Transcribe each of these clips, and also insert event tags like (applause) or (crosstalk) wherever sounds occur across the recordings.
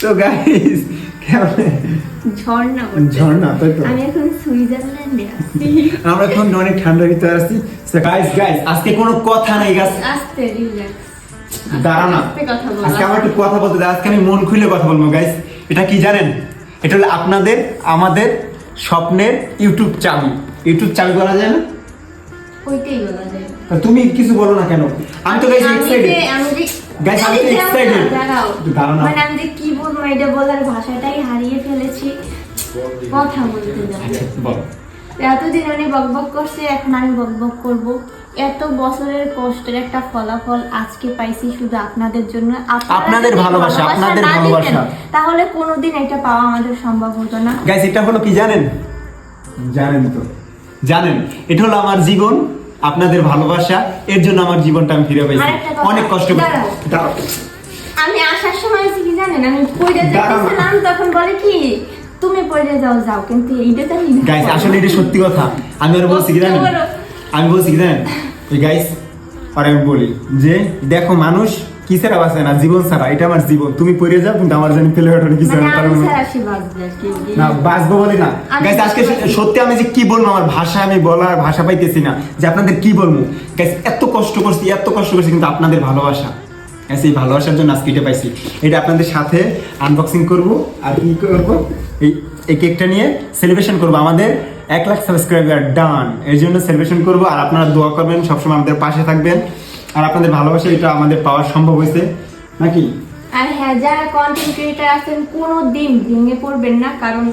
So guys ঝর্ণা ঝর্ণা, তাই তো? আমি এখন সুইজারল্যান্ডে আছি। আমরা এখন অনেক ঠান্ডার ভিতরে আছি। সো গাইস গাইস আজকে কোনো কথা নাই গাছ আস্তে রিল্যাক্স দাঁড়া না। আস্তে কথা বলো। আজকে আমার একটু কথা বলতে আজকে আমি মন খুলে কথা বলব গাইস এটা কি জানেন? এটা হলো আপনাদের আমাদের স্বপ্নের ইউটিউব চাবি ইউটিউব চাবি বলা যায় না? ওইটাই বলা যায়। তুমি কিছু বলো না কেন? আমি তো গাইস এক্সাইটেড যে- আমি আমি তো excited. দাঁড়াও। না। মানে আমি যে কি বলব এটা বলার ভাষাটাই হারিয়ে ফেলেছি। কথা বলতে যাব। আচ্ছা বলো। এতদিন উনি বকবক করছে এখন আমি বকবক করব। এত বছরের কষ্টের একটা ফলাফল আজকে পাইছি শুধু আপনাদের জন্য। আপনাদের ভালোবাসা, আপনাদের ভালোবাসা। তাহলে কোনোদিন এটা পাওয়া আমাদের সম্ভব হতো না। গাইস এটা হলো কি জানেন? জানেন তো। জানেন এটা হলো আমার জীবন। আপনাদের ভালোবাসা এর জন্য আমার জীবনটা আমি ফিরে পাইছি। অনেক কষ্ট করে। আমি আসার সময় কি জানেন? আমি পড়ে না। তখন বলে কি তুমি পড়ে যাও যাও। কিন্তু এইটা তো গাইস আসলে এটা সত্যি কথা। আমি আর বলছি কি জানেন? আমি বলছি কি জানেন? গাইস আর আমি বলি যে দেখো মানুষ কিসের আবাস না? জীবন ছাড়া। এটা আমার জীবন। তুমি পড়ে যাও কিন্তু আমার জানি ফেলে ওঠে কিছু মানে না কারণ ছাড়া কি। না বাঁচবো বলি না। গাইস আজকে সত্যি আমি যে কি বলব আমার ভাষা আমি বলার ভাষা পাইতেছি না যে আপনাদের কি বলব? গাইস এত কষ্ট করছি এত কষ্ট করছি কিন্তু আপনাদের ভালোবাসা। গাইস এই ভালোবাসার জন্য আজকে এটা পাইছি। এটা আপনাদের সাথে আনবক্সিং করব আর কি করব? এই এই কেকটা নিয়ে সেলিব্রেশন করব। আমাদের এক লাখ সাবস্ক্রাইবার ডান এর জন্য সেলিব্রেশন করব আর আপনারা দোয়া করবেন সবসময় আমাদের পাশে থাকবেন। আর আপনাদের ভালোবাসা এটা আমাদের পাওয়া সম্ভব হয়েছে নাকি? আর হ্যাঁ যারা কন্টেন্ট ক্রিয়েটার আছেন কোনো দিন ভেঙে পড়বেন না কারণ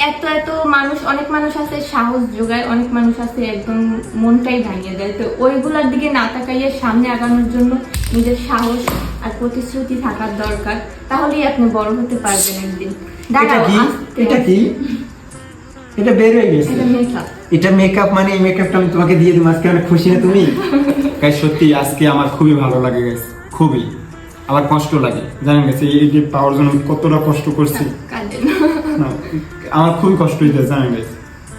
এত এত মানুষ অনেক মানুষ আছে সাহস যোগায় অনেক মানুষ আছে একদম মনটাই ভাঙিয়ে দেয়। তো ওইগুলোর দিকে না তাকাইয়ে সামনে আগানোর জন্য নিজের সাহস আর প্রতিশ্রুতি থাকার দরকার তাহলেই আপনি বড় হতে পারবেন একদিন। এটা কি? এটা বের হয়ে গেছে। এটা মেকআপ মানে এই মেকআপটা আমি তোমাকে দিয়ে দিই আজকে অনেক খুশি না তুমি? (laughs) গাইস সত্যি আজকে আমার খুবই ভালো লাগে গাইস খুবই। আবার কষ্ট লাগে জানেন গেছে এই যে পাওয়ার জন্য কতটা কষ্ট করছি। আমার খুবই কষ্ট হইতে জানেন গাইস।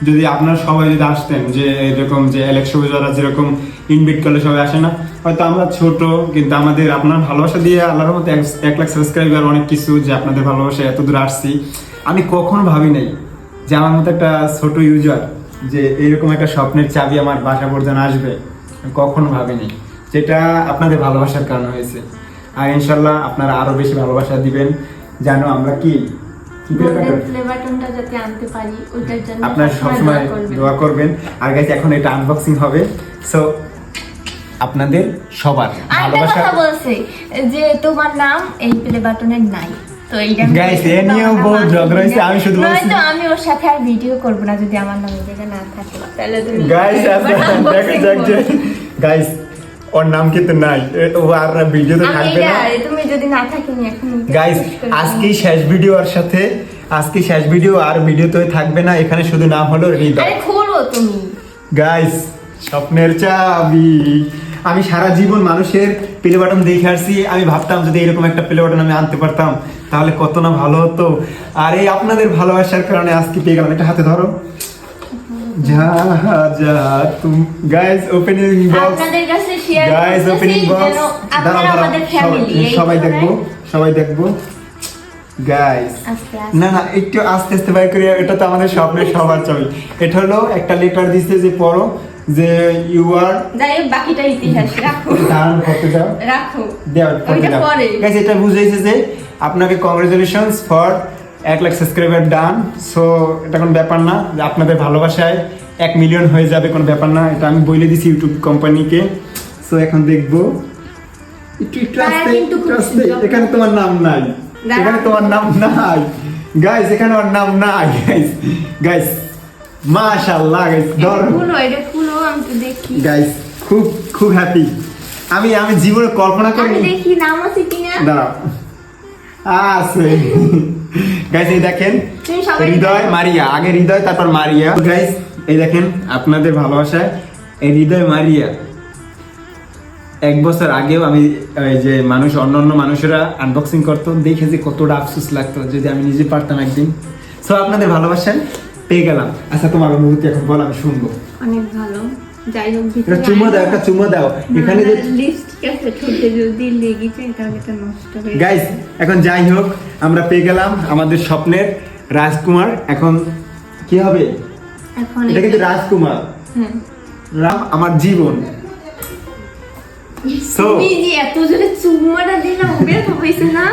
যদি আপনারা সবাই যদি আসতেন যে এরকম যে অ্যালেক্স যারা যেরকম ইনভাইট করলে সবাই আসে না হয়তো আমরা ছোট কিন্তু আমাদের আপনার ভালোবাসা দিয়ে আল্লাহর মতো এক- লাখ সাবস্ক্রাইবার অনেক কিছু যে আপনাদের ভালোবাসা এত দূর আসছি। আমি কখনো ভাবি নাই যে আমার মতো একটা ছোট ইউজার যে এরকম একটা স্বপ্নের চাবি আমার বাসা পর্যন্ত আসবে। কখনো ভাবিনি। যেটা আপনাদের ভালোবাসার কারণে হয়েছে। আর ইনশাল্লাহ আপনারা আরও বেশি ভালোবাসা দিবেন জানো আমরা কি? আপনারা সবসময় দোয়া করবেন। আর গাইজ এখন এটা আনবক্সিং হবে। সো আপনাদের সবার ভালোবাসা বলছে যে তোমার নাম এই প্লে বাটনের নাই। তো এইটা আমি এ নিয়েও বহুত ঝগড়া আমি শুধু বলছি- নয়তো আমি ওর সাথে আর ভিডিও করব না যদি আমার নাম না থাকে। তাহলে তুমি যাক যে করো। ওর নাম কিন্তু নাই। ও আর ভিডিওতে আমি থাকবে না। তুমি যদি না এখন গাইজ শেষ আজকেই শেষ ভিডিও আর সাথে। আজকে শেষ ভিডিও আর ভিডিওতে থাকবে না। এখানে শুধু নাম হলো। হৃদয়। আরে খোলো তুমি। গাইস স্বপ্নের চাবি। আমি সারা জীবন মানুষের প্লে বাটন দেখে আসছি। আমি ভাবতাম যদি এরকম একটা প্লে বাটন আমি আনতে পারতাম তাহলে কত না ভালো হতো। আর এই আপনাদের ভালোবাসার কারণে আজকে পেয়ে গেলাম? এটা হাতে ধরো। যা যা তুমি গাইস ওপেনিং বক্স আপনাদের কাছে শেয়ার গাইস ওপেনিং বক্স আপনারা আমাদের ফ্যামিলি সবাই দেখব সবাই দেখব। গাইস না না একটু আস্তে আস্তে বাই করে এটা তো আমাদের স্বপ্নের সবার ছবি। এটা হলো একটা লেটার দিচ্ছে যে পড়ো যে ইউ আর যাই বাকিটা ইতিহাস রাখো। ধারণ করতে দাও রাখো দেওয়ার করতে দাও গাইস এটা বুঝাইছে যে আপনাকে কংগ্রেচুলেশনস ফর এক লাখ সাবস্ক্রাইবার ডান সো এটা কোনো ব্যাপার না। যে আপনাদের ভালোবাসায় এক মিলিয়ন হয়ে যাবে কোনো ব্যাপার না। এটা আমি বলে দিছি ইউটিউব কোম্পানিকে সো এখন দেখব। একটু একটু আস্তে একটু আস্তে। এখানে তোমার নাম নাই। এখানে তোমার নাম নাই। গাইস এখানে আমার নাম নাই। গাইস গাইস মাশাআল্লাহ গাইস ধর। এটা তো দেখি। গাইস খুব খুব হ্যাপি আমি আমি জীবনে কল্পনা আমি দেখি নাম আছে কিনা? দাঁড়াও। আছে। গাইস এই দেখেন হৃদয় মারিয়া। আগে হৃদয় তারপর মারিয়া। গাইস এই দেখেন আপনাদের ভালোবাসায় এই হৃদয় মারিয়া। এক বছর আগেও আমি যে মানুষ অন্য অন্য মানুষেরা আনবক্সিং করতো। দেখে যে কতটা আফসোস লাগতো যদি আমি নিজে পারতাম একদিন। সো আপনাদের ভালোবাসায় পেয়ে গেলাম। আচ্ছা তোমার অনুভূতি এখন বল আমি শুনব। অনেক ভালো। যাই হোক একটা চুমো দাও একটা চুমো দাও। এখানে যে লিপস্টিক ঠোঁটে যদি লেগে যায় তাহলে এটা নষ্ট হয়ে গাইস এখন যাই হোক আমরা পেয়ে গেলাম আমাদের স্বপ্নের রাজকুমার। এখন কি হবে? এখন এটা কিন্তু রাজকুমার। রাম আমার জীবন। So- তুমি যে এত জোরে চুম্মাটা দিলাম ব্যথা হয়েছে না?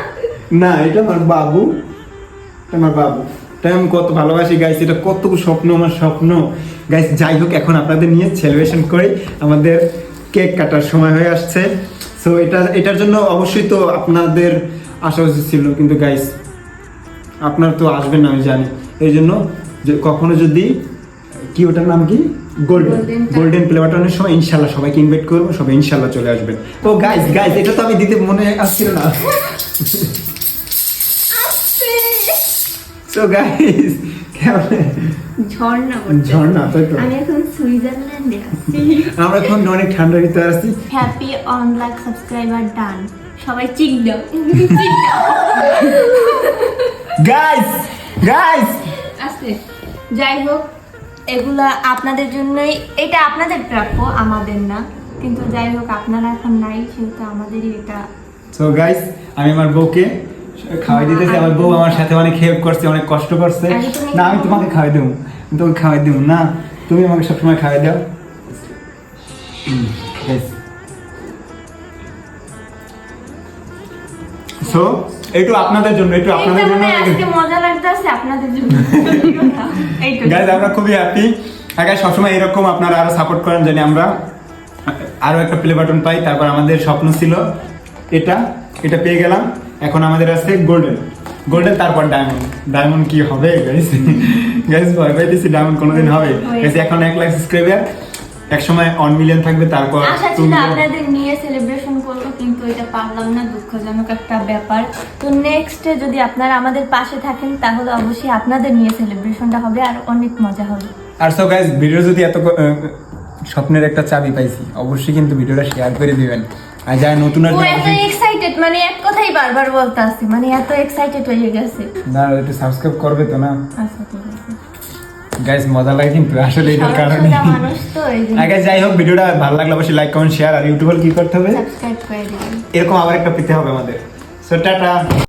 না এটা আমার বাবু। এটা আমার বাবু। আমি কত ভালোবাসি গাইস এটা কত স্বপ্ন আমার স্বপ্ন। গাইস যাই হোক এখন আপনাদের নিয়ে সেলিব্রেশন করি। আমাদের কেক কাটার সময় হয়ে আসছে। সো এটা এটার জন্য অবশ্যই তো আপনাদের আশা উচিত ছিল কিন্তু গাইস আপনার তো আসবেন না আমি জানি। এই জন্য কখনো যদি কি ওটার নাম কি? গোল্ডেন গোল্ডেন প্লে বাটনের সময় ইনশাল্লাহ সবাইকে ইনভাইট করব সবাই ইনশাল্লাহ চলে আসবেন। ও গাইস গাইস এটা তো আমি দিতে মনে আসছিল না। (laughs) (laughs) সুইজারল্যান্ডে আছি। আমরা এখন অনেক ঠান্ডার ভিতরে আছি happy one lakh subscriber done সবাই চিক দাও। গাইস গাইস আছে যাই হোক এগুলা আপনাদের জন্যই এটা আপনাদের প্রাপ্য আমাদের না। কিন্তু যাই হোক আপনারা এখন নাই সেহেতু আমাদেরই এটা। সো গাইস আমি আমার বউকে খাওয়াই দিতেছি আমার বউ আমার সাথে অনেক হেল্প করছে অনেক কষ্ট করছে। না আমি তোমাকে খাওয়াই দেবো। তোমাকে খাওয়াই দেবো। না তুমি আমাকে সবসময় খাওয়াই দাও। সো একটু আপনাদের জন্য একটু আপনাদের জন্য আজকে মজা লাগতেছে আপনাদের জন্য। গাইজ আমরা খুবই হ্যাপি আগে সবসময় এরকম আপনারা আরও সাপোর্ট করেন জানি আমরা। আরও একটা প্লে বাটন পাই তারপর আমাদের স্বপ্ন ছিল। এটা এটা পেয়ে গেলাম। এখন আমাদের আছে গোল্ডেন গোল্ডেন তারপর ডায়মন্ড ডায়মন্ড কি হবে গাইজ গাইজ (laughs) ভয় পাইতেছি ডায়মন্ড কোনোদিন হবে। গাইজ এখন এক লাখ সাবস্ক্রাইবার এক সময় অন মিলিয়ন থাকবে তারপর আশা ছিল আপনাদের নিয়ে সেলিব্রেশন করব কিন্তু এটা পারলাম না দুঃখজনক একটা ব্যাপার। তো নেক্সটে যদি আপনারা আমাদের পাশে থাকেন তাহলে অবশ্যই আপনাদের নিয়ে সেলিব্রেশনটা হবে আর অনেক মজা হবে। আর সো গাইজ ভিডিও যদি এত স্বপ্নের একটা চাবি পাইছি অবশ্যই কিন্তু ভিডিওটা শেয়ার করে দিবেন। আর নতুন আর এত এক্সাইটেড মানে এক কথাই বারবার বলতে মানে এত এক্সাইটেড হয়ে গেছে। না একটু সাবস্ক্রাইব করবে তো না? আচ্ছা ঠিক আছে। গাইস মজা লাগে কিন্তু আসলে এটার কারণে। আগে যাই হোক ভিডিওটা ভালো লাগলে অবশ্যই লাইক কমেন্ট শেয়ার আর ইউটিউবে কি করতে হবে? সাবস্ক্রাইব করে দিবেন। এরকম আবার একটা পেতে হবে আমাদের। So tata!